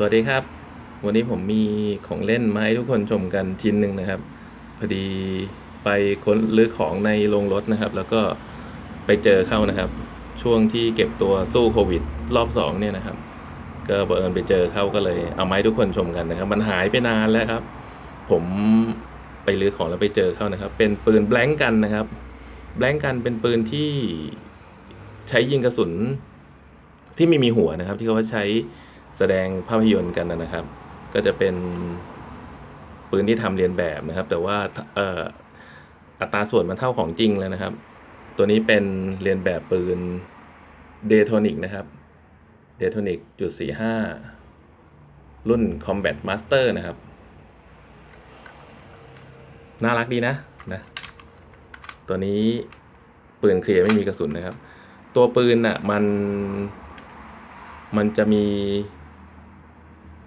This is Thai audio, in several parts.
สวัสดีครับ วันนี้ผมมีของเล่นมาให้ทุกคนชมกันชิ้นหนึ่งนะครับ พอดีไปค้นลื้อของในโรงรถนะครับ แล้วก็ไปเจอเข้านะครับ ช่วงที่เก็บตัวสู้โควิด รอบสองเนี่ยนะครับ ก็บังเอิญไปเจอเข้าก็เลยเอามาให้ทุกคนชมกันนะครับ มันหายไปนานแล้วครับ ผมไปลื้อของแล้วไปเจอเข้านะครับ เป็นปืนแบล็งกันนะครับ แบล็งกันเป็นปืนที่ใช้ยิงกระสุนที่ไม่มีหัวนะครับ ที่เขาใช้ แสดงภาพยนตร์กันนะครับ ก็จะเป็นปืนที่ทำเรียนแบบนะครับ แต่ว่าเอ่อัตราส่วนมันเท่าของจริงเลยนะครับ ตัวนี้เป็นเรียนแบบปืนเดโทนิกนะครับเดโทนิกจุดสี่ห้ารุ่น Combat Master นะครับ น่ารักดีนะนะตัวนี้ปืนเคลียร์ไม่มีกระสุนนะครับ ตัวปืนน่ะมันมันจะมี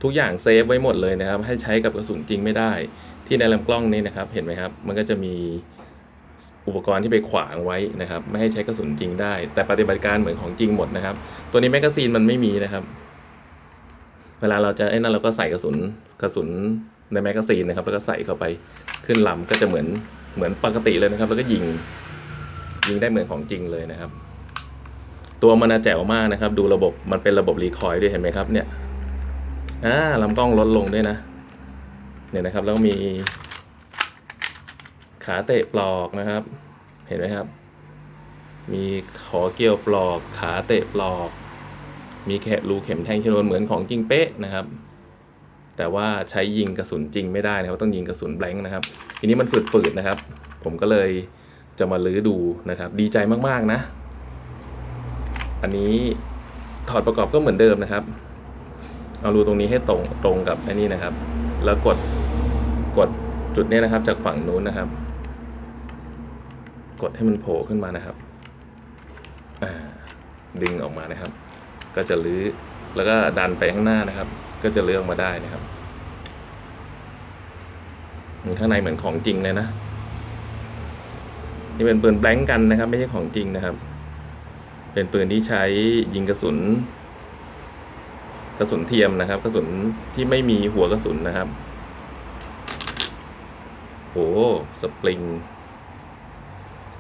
ทุกอย่างเซฟไว้หมดเลยนะครับ ให้ใช้กับกระสุนจริงไม่ได้ ที่ในลำกล้องนี้นะครับ เห็นไหมครับ มันก็จะมีอุปกรณ์ที่ไปขวางไว้นะครับ ไม่ให้ใช้กระสุนจริงได้ แต่ปฏิบัติการเหมือนของจริงหมดนะครับ ตัวนี้แมกกาซีนมันไม่มีนะครับ เวลาเราจะไอ้นั่นเราก็ใส่กระสุนกระสุนในแมกกาซีนนะครับ แล้วก็ใส่เข้าไปขึ้นลำก็จะเหมือนเหมือนปกติเลยนะครับ แล้วก็ยิงยิงได้เหมือนของจริงเลยนะครับ ตัวมันแจ๋วมากนะครับ ดูระบบมันเป็นระบบรีคอยด้วยเห็นไหมครับเนี่ย อ่าลำกล้องลดลงด้วยนะ เนี่ยนะครับแล้วมีขาเตะปลอกนะครับ เห็นไหมครับ มีขอเกี่ยวปลอกขาเตะปลอก มีแคะรูเข็มแทงชนวนเหมือนของจริงเป๊ะนะครับ แต่ว่าใช้ยิงกระสุนจริงไม่ได้นะครับต้องยิงกระสุนแบงค์นะครับ ทีนี้มันฝืดๆนะครับ ผมก็เลยจะมาลื้อดูนะครับ ดีใจมากๆนะ อันนี้ถอดประกอบก็เหมือนเดิมนะครับ เอารูตรงนี้ให้ตรงตรงกับไอ้นี่นะครับ แล้วกดกดจุดนี้นะครับ จากฝั่งนู้นนะครับ กดให้มันโผล่ขึ้นมานะครับดึงออกมานะครับ ก็จะลื้อแล้วก็ดันไปข้างหน้านะครับ ก็จะเลื้อออกมาได้นะครับข้างในเหมือนของจริงเลยนะนี่เป็นปืนแบงก์กันนะครับ ไม่ใช่ของจริงนะครับ เป็นปืนที่ใช้ยิงกระสุน กระสุนเทียมนะครับ กระสุนที่ไม่มีหัวกระสุนนะครับโอ้สปริง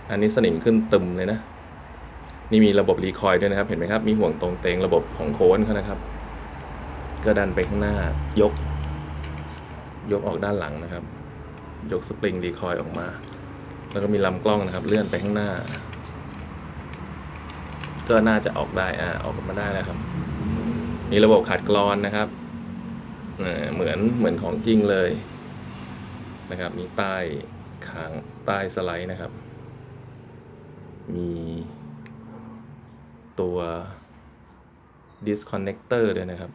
อันนี้สนิมขึ้นตึมเลยนะ นี่มีระบบรีคอยด้วยนะครับ เห็นไหมครับ มีห่วงตรงเตงระบบของโค้นเขานะครับ ก็ดันไปข้างหน้ายก ยกออกด้านหลังนะครับ ยกสปริงรีคอยออกมา แล้วก็มีลำกล้องนะครับ เลื่อนไปข้างหน้า ก็น่าจะออกได้อ่าออกมาได้แล้วครับ มีระบบขัดกรอนนะครับเหมือนเหมือนของจริงเลยนะครับ มีใต้ขางใต้สไลด์นะครับ มีตัว disconnector ด้วยนะครับ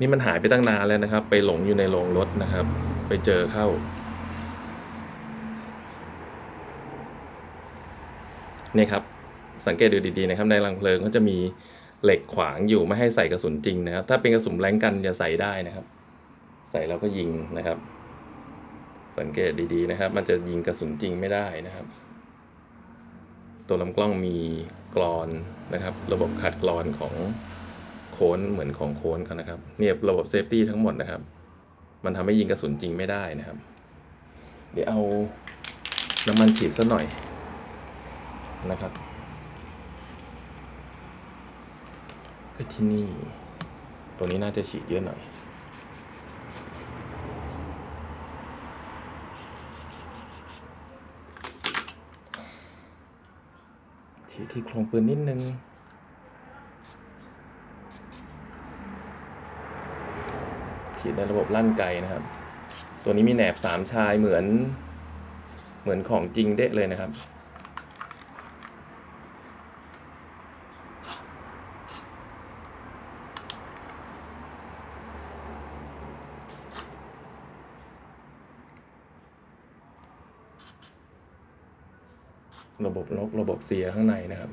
นี่มันหายไปตั้งนานแล้วนะครับ ไปหลงอยู่ในโรงรถนะครับ ไปเจอเข้า เนี่ยครับ สังเกตดูดีๆนะครับในรังเพลิงเขาจะมีเหล็กขวางอยู่ไม่ให้ใส่กระสุนจริงนะครับ ถ้าเป็นกระสุนแรงกันจะใส่ได้นะครับ ใส่แล้วก็ยิงนะครับ สังเกตดีๆนะครับ มันจะยิงกระสุนจริงไม่ได้นะครับ ตัวลำกล้องมีกรอนนะครับ ระบบขัดกรอนของโค้นเหมือนของโค้นเขานะครับเนี่ยระบบเซฟตี้ทั้งหมดนะครับ มันทำให้ยิงกระสุนจริงไม่ได้นะครับ เดี๋ยวเอาน้ำมันฉีดซะหน่อยนะครับ ก็ที่นี่ ตัวนี้น่าจะฉีดเยอะหน่อย ฉีดที่โครงปืนนิดนึงฉีดในระบบลั่นไกนะครับ ตัวนี้มีแหนบสามชายเหมือน เหมือนของจริงเดะเลยนะครับ ระบบนกระบบเสียข้างในนะครับ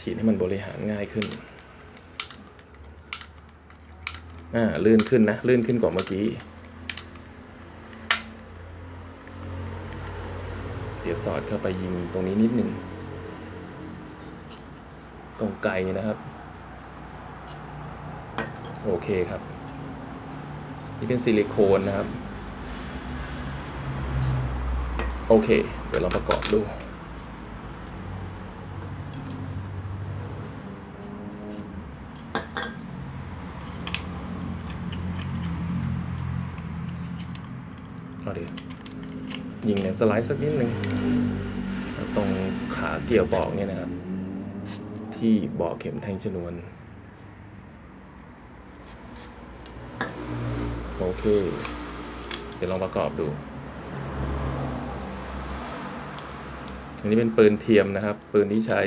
ฉีดให้มันบริหารง่ายขึ้น อ่า ลื่นขึ้นนะ ลื่นขึ้นกว่าเมื่อกี้ เดี๋ยวสอดเข้าไปยิงตรงนี้นิดหนึ่ง ตรงไกลนะครับ โอเคครับ นี่เป็นซิลิโคนนะครับ โอเค เดี๋ยวเราประกอบดูเอาดิยิงเนี่ยสไลด์สักนิดหนึ่งตรงขาเกี่ยวบอกเนี่ยนะครับ ที่บอกเข็มแทงชนวน โอเค เดี๋ยวลองประกอบดู อันนี้เป็นปืนเทียมนะครับ ปืนที่ใช้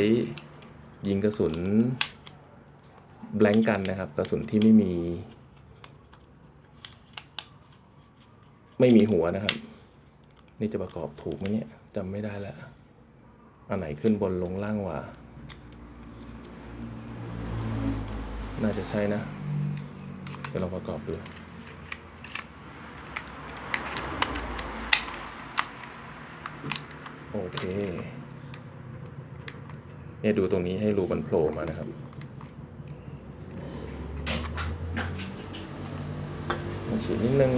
ยิงกระสุนแบงกันนะครับ กระสุนที่ไม่มี ไม่มีหัวนะครับ นี่จะประกอบถูกไหมเนี่ยจำไม่ได้แล้วอันไหนขึ้นบนลงล่างวะน่าจะใช่นะเดี๋ยวเราประกอบดู โอเค เนี่ยดูตรงนี้ให้รูมันโผล่มานะครับ ฉีดนิดนึง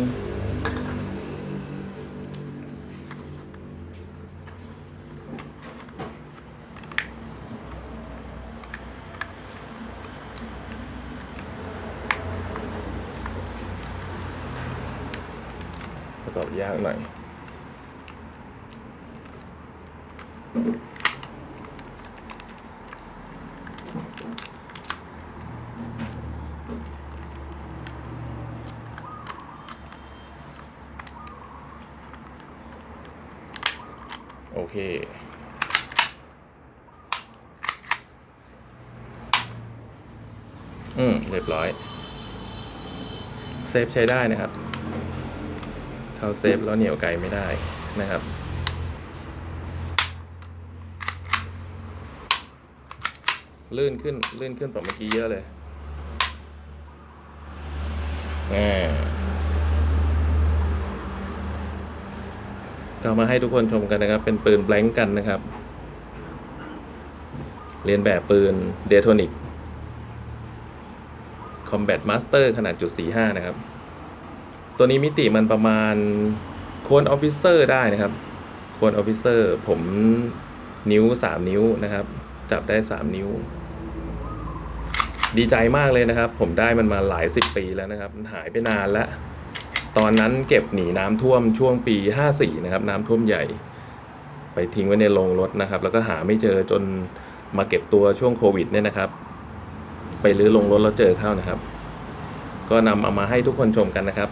ประกอบยากหน่อย โอเค อืม เรียบร้อย เซฟใช้ได้นะครับ เข้าเซฟแล้วเหนียวไกลไม่ได้นะครับ ลื่นขึ้น ลื่นขึ้นกว่าเมื่อกี้เยอะเลยอ่าก็มาให้ทุกคนชมกันนะครับ เป็นปืนแบงก์กันนะครับ เรียนแบบปืนเดโทนิก Combat Master ขนาดจุด45นะครับ ตัวนี้มิติมันประมาณโคนออฟฟิเซอร์ได้นะครับ โคนออฟฟิเซอร์ผมนิ้วสามนิ้วนะครับ จับได้สามนิ้ว ดีใจมากเลยนะครับ ผมได้มันมาหลายสิบปีแล้วนะครับ มันหายไปนานแล้ว ตอนนั้นเก็บหนีน้ำท่วมช่วงปี54นะครับ น้ำท่วมใหญ่ ไปทิ้งไว้ในโรงรถนะครับ แล้วก็หาไม่เจอจนมาเก็บตัวช่วงโควิดเนี่ยนะครับ ไปรื้อโรงรถแล้วเจอเข้านะครับ ก็นำเอามาให้ทุกคนชมกันนะครับ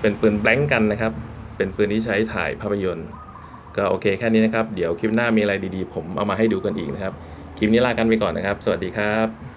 เป็นปืนแบงก์กันนะครับ เป็นปืนที่ใช้ถ่ายภาพยนตร์ ก็โอเคแค่นี้นะครับ เดี๋ยวคลิปหน้ามีอะไรดีๆ ผมเอามาให้ดูกันอีกนะครับ คลิปนี้ลากันไปก่อนนะครับ สวัสดีครับ